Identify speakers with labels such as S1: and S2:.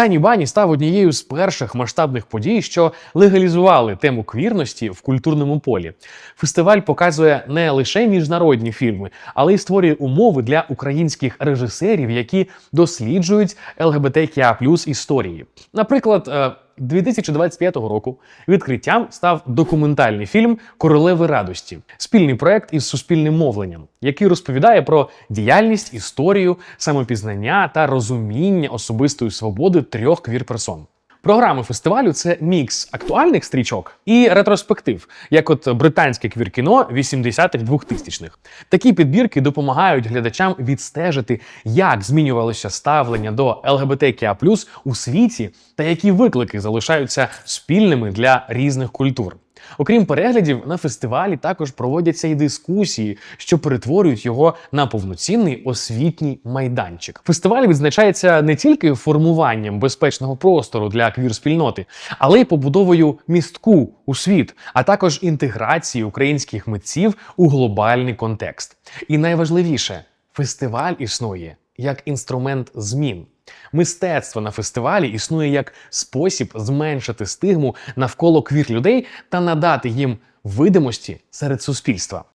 S1: Тані Бані став однією з перших масштабних подій, що легалізували тему квірності в культурному полі. Фестиваль показує не лише міжнародні фільми, але й створює умови для українських режисерів, які досліджують ЛГБТКІА історії. Наприклад, е, 2025 року відкриттям став документальний фільм Королеви радості, спільний проект із суспільним мовленням, який розповідає про діяльність, історію, самопізнання та розуміння особистої свободи трьох квір-персон. Програми фестивалю це мікс актуальних стрічок і ретроспектив, як от британське квір-кіно 80-х 2000-х. Такі підбірки допомагають глядачам відстежити, як змінювалося ставлення до ЛГБТКА у світі та які виклики залишаються спільними для різних культур. Окрім переглядів, на фестивалі також проводяться і дискусії, що перетворюють його на повноцінний освітній майданчик. Фестиваль відзначається не тільки формуванням безпечного простору для квір-спільноти, але й побудовою містку у світ, а також інтеграцією українських митців у глобальний контекст. І найважливіше, фестиваль існує як інструмент змін. Мистецтво на фестивалі існує як спосіб зменшити стигму навколо квір людей та надати їм видимості серед суспільства.